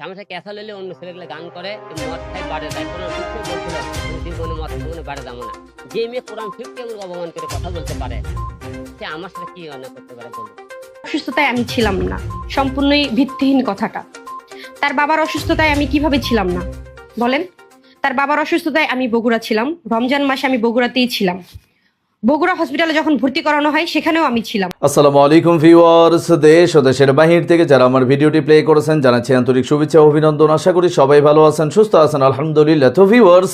সামনে ক্যাসা লইলে অন্য ছেলেগুলো গান করে মদ খাই বাড়ে বলছিল আমি জীবনে মদ জীবনে বাড়ে যাব না। যে মেয়ে কোরআন ফিফটি এমন অপমান করে কথা বলতে পারে, সে আমার সাথে কি অন্যায় করতে পারে বলুন? অসুস্থতায় আমি ছিলাম না। সম্পূর্ণই ভিত্তিহীন কথাটা। তার বাবার অসুস্থতায় আমি কীভাবে ছিলাম না? বলেন। তার বাবার অসুস্থতায় আমি বগুড়া ছিলাম। রমজান মাসে আমি বগুড়াতেই ছিলাম। বগুড়া হসপিটালে যখন ভর্তি করানো হয়, সেখানেও আমি ছিলাম। আসসালামু আলাইকুম ভিউয়ার্স দেশ ও দেশের বাহির থেকে যারা আমার ভিডিওটি প্লে করেছেন, জানাচ্ছি আন্তরিক শুভেচ্ছা অভিনন্দন। আশা করি সবাই ভালো আছেন, সুস্থ আছেন, আলহামদুলিল্লাহ। তো ভিউয়ার্স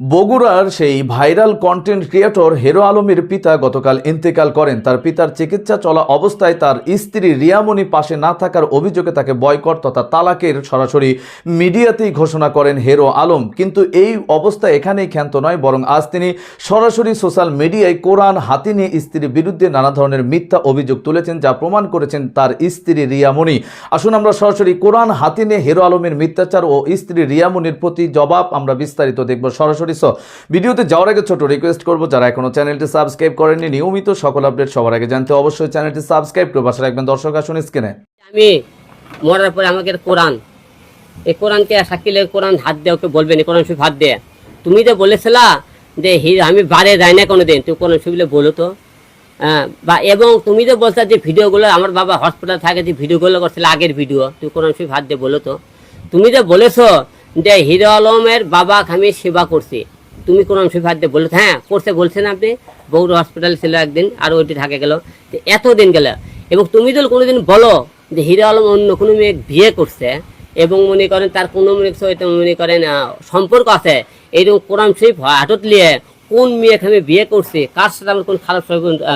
বগুড়ার সেই ভাইরাল কন্টেন্ট ক্রিয়েটর হেরো আলমের পিতা গতকাল ইন্তেকাল করেন। তার পিতার চিকিৎসা চলা অবস্থায় তার স্ত্রী রিয়ামণি পাশে না থাকার অভিযোগে তাকে বয়কট তথা তালাকের সরাসরি মিডিয়াতেই ঘোষণা করেন হেরো আলম। কিন্তু এই অবস্থা এখানেই ক্ষান্ত নয়, বরং আজ তিনি সরাসরি সোশ্যাল মিডিয়ায় কোরআন হাতি নিয়ে স্ত্রীর বিরুদ্ধে নানা ধরনের মিথ্যা অভিযোগ তুলেছেন, যা প্রমাণ করেছেন তার স্ত্রী রিয়ামণি। আসুন আমরা সরাসরি কোরআন হাতি নিয়ে হেরো আলমের মিথ্যাচার ও স্ত্রী রিয়ামণির প্রতি জবাব আমরা বিস্তারিত দেখব। সরাসরি সো ভিডিওতে যাওয়ার আগে ছোট রিকোয়েস্ট করব যারা এখনও চ্যানেলটি সাবস্ক্রাইব করেননি নিয়মিত সকল আপডেট সবার আগে জানতে অবশ্যই চ্যানেলটি সাবস্ক্রাইব করে পাশে রাখবেন। দর্শক আসুন স্ক্রিনে আমি মরার পরে আমাকে কোরআন এই কোরআনকে সাকিলে কোরআন হাত দিয়ে ওকে বলবেন কোরআন শরীফ হাত দিয়ে। তুমি যে বলেছিলা যে আমি বারে যাই না কোনোদিন তুমি কোরআন শরীফ বলো তো। হ্যাঁ, বা এবং তুমি যে বলছো যে ভিডিওগুলো আমার বাবা হসপিটাল থাকে যে ভিডিওগুলো করছিল আগের ভিডিও তুমি কোরআন শরীফ হাত দিয়ে বলো তো। তুমি যে বলেছ যে হিরো আলমের বাবা আমি সেবা করছি। তুমি কোরআন শরীফ দিয়ে বলেছ হ্যাঁ করছে, বলছেন আপনি। বৌর হসপিটাল ছিল একদিন, আর ওইটি থাকে গেল। এতদিন গেল। এবং তুমি যদি কোনোদিন বলো যে হিরো আলম অন্য কোনো মেয়ে বিয়ে করছে, এবং মনে করেন তার কোনো মনে মনে করেন সম্পর্ক আছে, এইরকম কোরআন শরীফ হাটত লিয়ে কোন মেয়েকে আমি বিয়ে করছি, কার সাথে আমার কোন খারাপ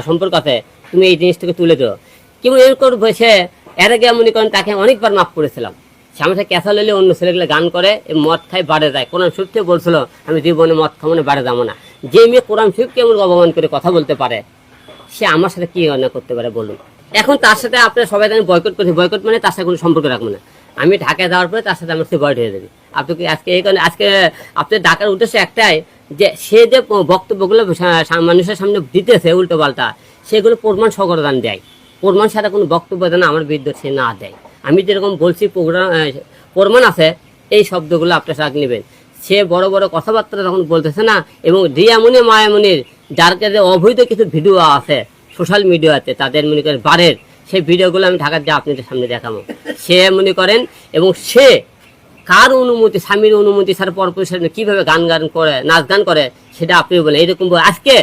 সম্পর্ক- আছে, তুমি এই জিনিসটাকে তুলে ধরো। কেবল এরকম বসে এর আগে মনে করেন তাকে অনেকবার মাফ করেছিলাম। সামনে ক্যাসা লইলে অন্য ছেলেগুলো গান করে মদ খাই বাড়ে যায়। কোরআন শরীফ থেকে বলছিল, আমি জীবনে মদ খাব না, বাড়ে যাব না। যে মেয়ে কোরআন শরীফ কেমন অপমান করে কথা বলতে পারে, সে আমার সাথে কি অন্যায় করতে পারে বলুন। এখন তার সাথে আপনারা সবাই জানেন, বয়কট করছে। বয়কট মানে তার সাথে কোনো সম্পর্ক রাখব না। আমি ঢাকায় যাওয়ার পরে তার সাথে আমার সে বয়ট হয়ে যাবে। আপনি কি আজকে এই কারণে আজকে আপনার ডাকার উদ্দেশ্য একটাই, যে সে যে বক্তব্যগুলো মানুষের সামনে দিতেছে উল্টো পাল্টা সেগুলো প্রমাণ সগরদান দেয়। প্রমাণ সাথে কোনো বক্তব্য যেন আমার বিরুদ্ধে সে না দেয়। আমি যেরকম বলছি প্রোগ্রাম প্রমাণ আছে, এই শব্দগুলো আপনার সাথে নেবেন। সে বড় বড় কথাবার্তা যখন বলতেছে না, এবং রিয়ামনি মায়ামনির যার কাছে অবৈধ কিছু ভিডিও আছে সোশ্যাল মিডিয়াতে তাদের মনে করেন বারের সেই ভিডিওগুলো আমি ঢাকার দিয়ে আপনাদের সামনে দেখাবো। সে মনে করেন, এবং সে কার অনুমতি, স্বামীর অনুমতি ছাড়া পরপুরুষের কীভাবে গান গান করে, নাচ গান করে, সেটা আপনি বলেন। এরকম আজকে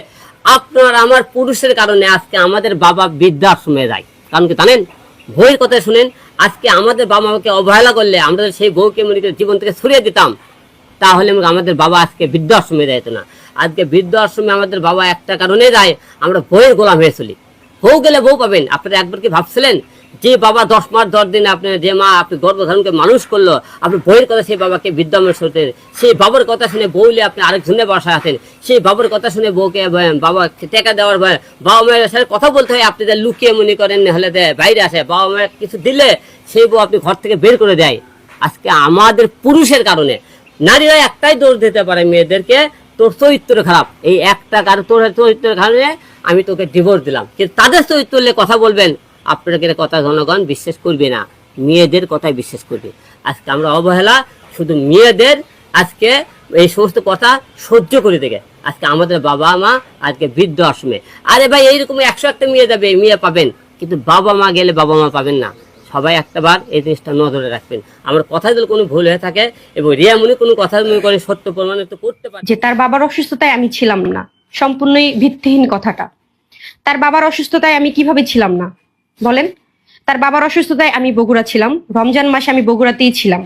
আপনার আমার পুরুষের কারণে আজকে আমাদের বাবা বৃদ্ধাশ্রমে যায়। কারণ কি জানেন? বইয়ের কথা শুনেন আজকে আমাদের বাবা মাকে অবহেলা করলে আমরা সেই বউকে মনে জীবন থেকে সরিয়ে দিতাম, তাহলে আমাদের বাবা আজকে বৃদ্ধ আশ্রমে যেত না। আজকে বৃদ্ধ আশ্রমে আমাদের বাবা একটা কারণে যায়, আমরা বইয়ের গোলাম হয়ে চলি। বউ গেলে বউ পাবেন, আপনারা একবার কি ভাবছিলেন? যে বাবা দশ মাস দশ দিন আপনি যে মা আপনি গর্ভধারণকে মানুষ করল, আপনি বইয়ের কথা সেই বাবাকে বিদ্যাময় শুনতেন সেই বাবার কথা শুনে বউলে আপনি আরেকজনের বাসায় আছেন সেই বাবার কথা শুনে বউকে বাবা, টেকা দেওয়ার ভয়। বাবা মায়ের সাথে কথা বলতে হয়, আপনি যে লুকিয়ে মনে করেন হলে দেয় বাইরে আসে। বাবা মায়ের কিছু দিলে সেই বউ আপনি ঘর থেকে বের করে দেয়। আজকে আমাদের পুরুষের কারণে। নারীরা একটাই দোষ দিতে পারে মেয়েদেরকে, তোর চরিত্র খারাপ। এই একটা কারণ, তোর চরিত্রের কারণে আমি তোকে ডিভোর্স দিলাম। কিন্তু তাদের চরিত্র কথা বলবেন আপনাদের কথা জনগণ বিশ্বাস করবে না। মেয়েদের কথাই বিশ্বাস করবে। আজকে আমরা অবহেলা, শুধু মেয়েদের আজকে এই সমস্ত কথা সহ্য করে দেখে। আজকে আমাদের বাবা মা, আজকে বৃদ্ধ আশ্রমে। আরে ভাই, এইরকম একশো একটা মেয়ে যাবে, মেয়ে পাবেন। কিন্তু বাবা মা গেলে বাবা মা পাবেন না। সবাই একটাবার এই জিনিসটা নজরে রাখবেন। আমার কথা যদি কোনো ভুল হয়ে থাকে, এবং রিয়ামনি কোনো কথা মনে করে সত্য প্রমাণিত করতে পারে যে তার বাবার অসুস্থতায় আমি ছিলাম না। সম্পূর্ণই ভিত্তিহীন কথাটা। তার বাবার অসুস্থতায় আমি কীভাবে ছিলাম না? বলেন, তার বাবার অসুস্থতায় আমি বগুড়া ছিলাম। রমজান মাসে আমি বগুড়াতেই ছিলাম।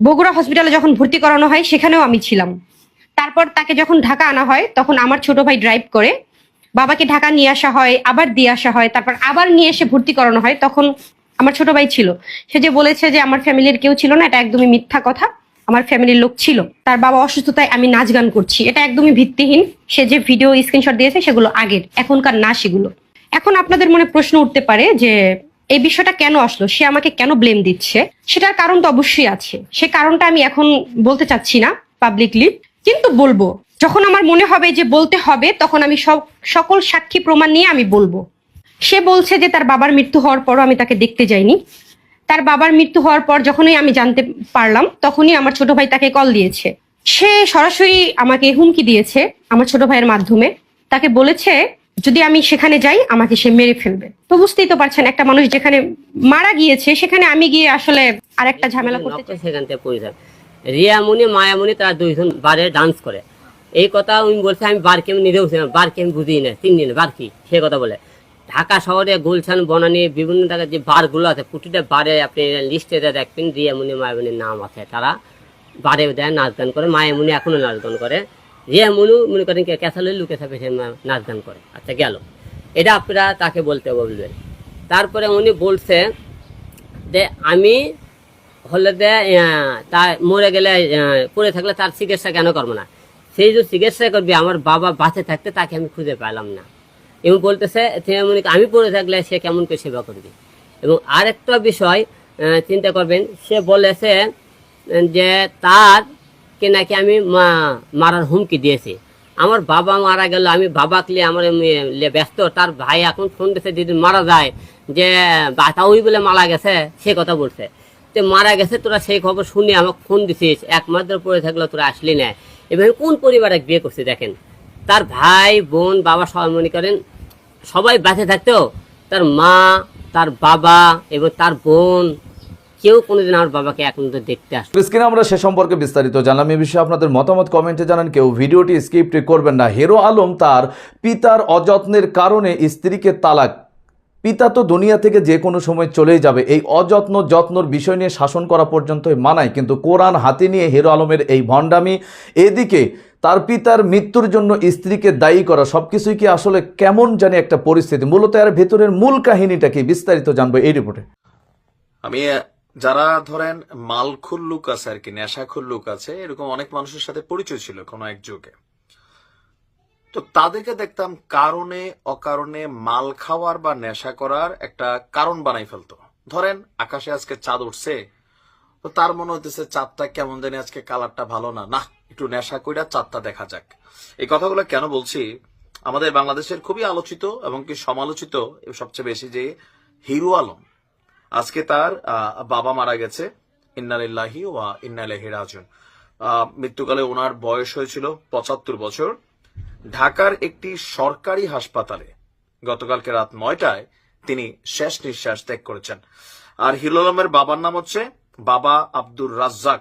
বগুড়া হসপিটালে যখন ভর্তি করানো হয়, সেখানেও আমি ছিলাম। তারপর তাকে যখন ঢাকা আনা হয়, তখন আমার ছোট ভাই ড্রাইভ করে, বাবাকে ঢাকা নিয়ে আসা হয়, আবার দিয়ে আসা হয়, তারপর আবার নিয়ে এসে ভর্তি করানো হয়, তখন আমার ছোট ভাই ছিল। সে যে বলেছে যে আমার ফ্যামিলির কেউ ছিল না, এটা একদমই মিথ্যা কথা। আমার ফ্যামিলির লোক ছিল। তার বাবা অসুস্থতায় আমি নাচ গান করছি। এটা একদমই ভিত্তিহীন। সে যে ভিডিও স্ক্রিনশট দিয়েছে, সেগুলো আগের। এখনকার না সেগুলো। এখন আপনাদের মনে প্রশ্ন উঠতে পারে যে এই বিষয়টা কেন আসলো? সে আমাকে কেন ব্লেম দিচ্ছে? সেটার কারণ তো অবশ্যই আছে। সে কারণটা আমি এখন বলতে চাচ্ছি না পাবলিকলি কিন্তু বলব, যখন আমার মনে হবে যে বলতে হবে, তখন আমি সব, সকল সাক্ষী প্রমাণ নিয়ে আমি বলব। সে বলছে যে তার বাবার মৃত্যু হওয়ার পরও আমি তাকে দেখতে যাইনি। তার বাবার মৃত্যু হওয়ার পর যখনই আমি জানতে পারলাম, তখনই আমার ছোট ভাই তাকে কল দিয়েছে। সে সরাসরি আমাকে হুমকি দিয়েছে আমার ছোট ভাইয়ের মাধ্যমে। তাকে বলেছে যদি আমি সেখানে যাই আমাকে সে মেরে ফেলবে। তো বুঝতেই তো পারছেন একটা মানুষ যেখানে মারা গিয়েছে সেখানে আমি গিয়ে আসলে আরেকটা ঝামেলা করতে চাই। সেখান থেকে পরিচয় রিয়ামণি মায়ামণি তারা দুইজন বারে ডান্স করে। এই কথা উনি বলছে আমি বার কেমন নিজেও ছিলাম বার কেমন বুঝি না তিন দিন বার কি সে কথা বলে। ঢাকা শহরে গুলশান বনানি বিভিন্ন জায়গায় যে বারগুলো আছে প্রতিটা বারে আপনি লিস্টে দেখবেন রিয়ামণি মায়ামণির নাম আছে। তারা বারে দেয় নাচ গান করে মায়ামণি এখনও নাচ গান করে। রিয়ামণি মনে করেন কে ক্যাসালে লুকে থাকে সে নাচ গান করে। আচ্ছা গেল। এটা আপনারা তাকে বলতে বলবেন। তারপরে উনি বলছে যে আমি হলে যে তা মরে গেলে পড়ে থাকলে তার চিকিৎসা কেন করব না? সেই যে চিকিৎসা করবে, আমার বাবা বাঁচে থাকতে তাকে আমি খুঁজে পেলাম না। এবং বলতেছে আমি পড়ে থাকলে সে কেমন করে সেবা করবে? এবং আরেকটা বিষয় চিন্তা করবেন, সে বলেছে যে তার কে নাকি আমি মা- মারার হুমকি দিয়েছি। আমার বাবা মারা গেল, আমি বাবাকে লিয়ে আমার ব্যস্ত। তার ভাই এখন ফোন দিয়েছে যেদিন মারা যায়, যে বাতাউই বলে মারা গেছে, সে কথা বলছে। তো মারা গেছে, তোরা সেই খবর শুনে আমাকে ফোন দিছিস, এক মাস ধরে পড়ে থাকল, তোরা আসলি না। এভাবে কোন পরিবারে বিয়ে করছে দেখেন। তার ভাই, বোন, বাবা সবাই মনে করেন, সবাই বেঁচে থাকতো। তার মা, তার বাবা এবং তার বোন কেউ কোনোদিন আমার বাবাকে এখন তো দেখতে আসে স্ক্রিনে আমরা সে সম্পর্কে বিস্তারিত জানলাম। এই বিষয়ে আপনাদের মতামত কমেন্টে জানান। কেউ ভিডিওটি স্কিপ্ট করবেন না। হিরো আলম তার পিতার অযত্নের কারণে স্ত্রীকে তালাক। পিতা তো দুনিয়া থেকে যে কোনো সময় চলেই যাবে। এই অযত্ন যত্নর বিষয় নিয়ে শাসন করা পর্যন্তই মানায়। কিন্তু কোরআন হাতে নিয়ে হিরো আলমের এই ভণ্ডামি এদিকে তার পিতার মৃত্যুর জন্য স্ত্রীকে দায়ী করা সব কিছুই কি আসলে কেমন জানি একটা পরিস্থিতি? মূলত এর ভেতরের মূল কাহিনীটা কি? বিস্তারিত জানব এই রিপোর্টে। আমি যারা ধরেন মালখুর লোক আছে আর কি নেশাখুর লোক আছে, এরকম অনেক মানুষের সাথে পরিচয় ছিল কোনো এক যুগে। তো তাদেরকে দেখতাম কারণে, অকারণে মাল খাওয়ার বা নেশা করার একটা কারণ বানাই ফেলতো। ধরেন আকাশে আজকে চাঁদ উঠছে, তো তার মনে হইতেছে চাঁদটা কেমন জানি আজকে কালারটা ভালো না। না একটু নেশা কইরা চাঁদটা দেখা যাক। এই কথাগুলো কেন বলছি? আমাদের বাংলাদেশের খুবই আলোচিত এবং কি সমালোচিত সবচেয়ে বেশি যে হিরো আলম। আজকে তার বাবা মারা গেছে। ইন্নালিল্লাহি ওয়া ইন্নালিহি রাজিউন। আহ, মৃত্যুকালে ওনার বয়স হয়েছিল পঁচাত্তর বছর। ঢাকার একটি সরকারি হাসপাতালে গতকালকে রাত নয়টায় তিনি শেষ নিঃশ্বাস ত্যাগ করেছেন। আর হিরো আলমের বাবার নাম হচ্ছে বাবা আব্দুর রাজ্জাক।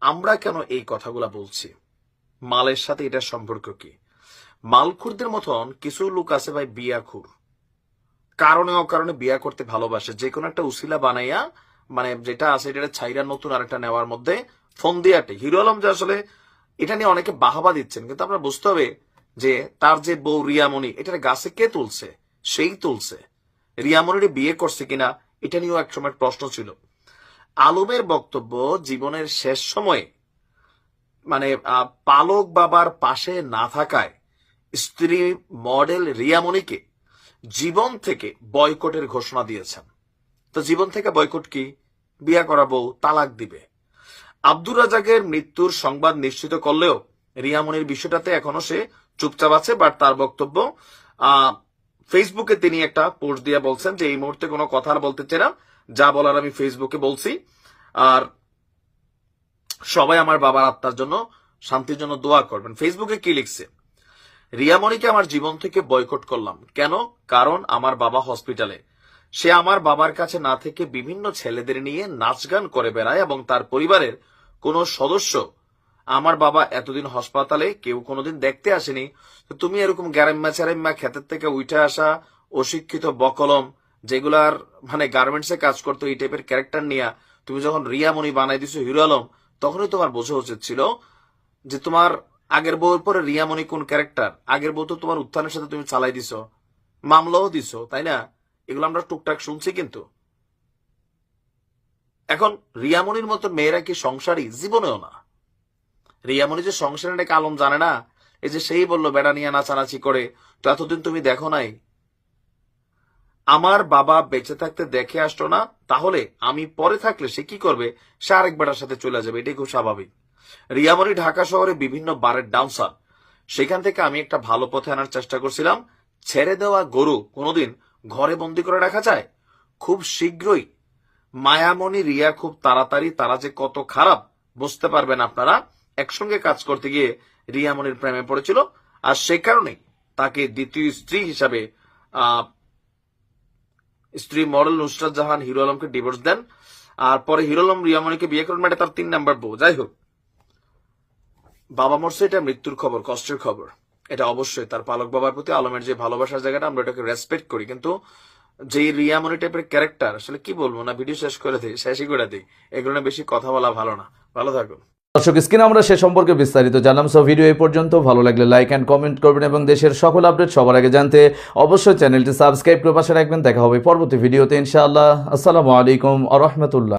আমরা কেন এই কথাগুলা বলছি? মালের সাথে এটার সম্পর্ক কি? মালখুরদের মতন কিছু লোক আছে ভাই বিয়াখুর। কারণে অকারণে বিয়া করতে ভালোবাসে। যে কোনো একটা উসিলা বানাইয়া মানে যেটা আছে এটা ছাইরা নতুন আরেকটা নেওয়ার মধ্যে ফোন দিয়াটে হিরো আলম যে আসলে এটা নিয়ে অনেকে বাহাবা দিচ্ছেন, কিন্তু আপনার বুঝতে হবে যে তার যে বউ রিয়ামণি, এটার গাছে কে তুলছে? সেই তুলছে। রিয়ামণির বিয়ে করছে কিনা, এটা নিয়েও একসময় প্রশ্ন ছিল। আলমের বক্তব্য জীবনের শেষ সময়ে মানে পালক বাবার পাশে না থাকায় স্ত্রী মডেল রিয়ামণিকে জীবন থেকে বয়কটের ঘোষণা দিয়েছেন। তো জীবন থেকে বয়কট কি? বিয়া করাবো তালাক দিবে। আব্দুর রাজাকের মৃত্যুর সংবাদ নিশ্চিত করলেও রিয়ামনির বিষয়টাতে এখনও সে চুপচাপ আছে, বাট তার বক্তব্য ফেসবুকে তিনি একটা পোস্ট দিয়ে বলছেন যে, এই মুহূর্তে কোনো কথা আর বলতে চাই না। যা বলার আমি ফেসবুকে বলছি। আর সবাই আমার বাবার আত্মার জন্য শান্তির জন্য দোয়া করবেন। ফেসবুকে কি লিখছে? রিয়ামণিকে আমার জীবন থেকে বয়কট করলাম। কেন? কারণ আমার বাবা হসপিটালে। সে আমার বাবার কাছে না থেকে বিভিন্ন ছেলেদের নিয়ে নাচ গান করে বেড়ায় এবং তার পরিবারের কোনো সদস্য আমার বাবা এতদিন হাসপাতালে কেউ কোনোদিন দেখতে আসেনি। তো তুমি এরকম গ্যারেম্মা চ্যারেম্মা ক্ষেতের থেকে উঠে আসা অশিক্ষিত বকলম, যেগুলার মানে গার্মেন্টসে কাজ করতো, এই টাইপের ক্যারেক্টার নিয়ে তুমি যখন রিয়ামণি বানাই দিছো হিরো আলম, তখনই তোমার বোঝা উচিত ছিল যে তোমার আগের বউয়ের পরে রিয়ামণি কোন ক্যারেক্টার আগের বউ তো তোমার উত্থানের সাথে তুমি চালাই দিছো। মামলাও দিছো, তাই না? এগুলো আমরা টুকটাক শুনছি কিন্তু। এখন রিয়ামণির মতো মেয়েরা কি সংসারী? জীবনেও না। রিয়ামণি যে সংসারে নাকি আলম জানে না? এই যে সেই বলল, বেড়া নিয়ে নাচানাচি করে, তো এতদিন তুমি দেখো নাই। আমার বাবা বেঁচে থাকতে দেখে আসতো না, তাহলে আমি পরে থাকলে সে কি করবে? সে আরেক বেটার সাথে চলে যাবে, এটাই খুব স্বাভাবিক। রিয়ামণি ঢাকা শহরে বিভিন্ন বারের ডান্সার সেখান থেকে আমি একটা ভালো পথে আনার চেষ্টা করছিলাম। ছেড়ে দেওয়া গরু কোনোদিন ঘরে বন্দি করে রাখা যায়? খুব শীঘ্রই। মায়ামণি, রিয়া খুব তাড়াতাড়ি, তারা যে কত খারাপ, বুঝতে পারবেন আপনারা। একসঙ্গে কাজ করতে গিয়ে রিয়ামণির প্রেমে পড়েছিল। আর সে কারণেই তাকে দ্বিতীয় স্ত্রী হিসাবে স্ত্রী মডেল নুসরাত জাহান, হিরো আলমকে ডিভোর্স দেন। আর পরে হিরো আলম রিয়ামণিকে বিয়ে করেন মানে তার তিন নাম্বার বউ। যাই হোক বাবা মরছে, এটা মৃত্যুর খবর, কষ্টের খবর। এটা অবশ্যই, তার পালক বাবার প্রতি আলমের যে ভালোবাসার জায়গাটা, আমরা এটাকে রেসপেক্ট করি। কিন্তু যে রিয়ামনি টাইপের ক্যারেক্টার আসলে কি বলব না ভিডিও শেষ করে দিই, শেষই করে দিই। এগুলো বেশি কথা বলা ভালো না। ভালো থাকুন। দর্শক স্ক্রিনে আমরা সে সম্পর্কে বিস্তারিত জানলাম। সো ভিডিও এই পর্যন্ত। ভালো লাগলে লাইক অ্যান্ড কমেন্ট করবেন এবং দেশের সকল আপডেট সবার আগে জানতে অবশ্যই চ্যানেলটি সাবস্ক্রাইব করে পাশে রাখবেন। দেখা হবে পরবর্তী ভিডিওতে ইনশাআল্লাহ। আসসালামু আলাইকুম আ রহমতুল্লাহ।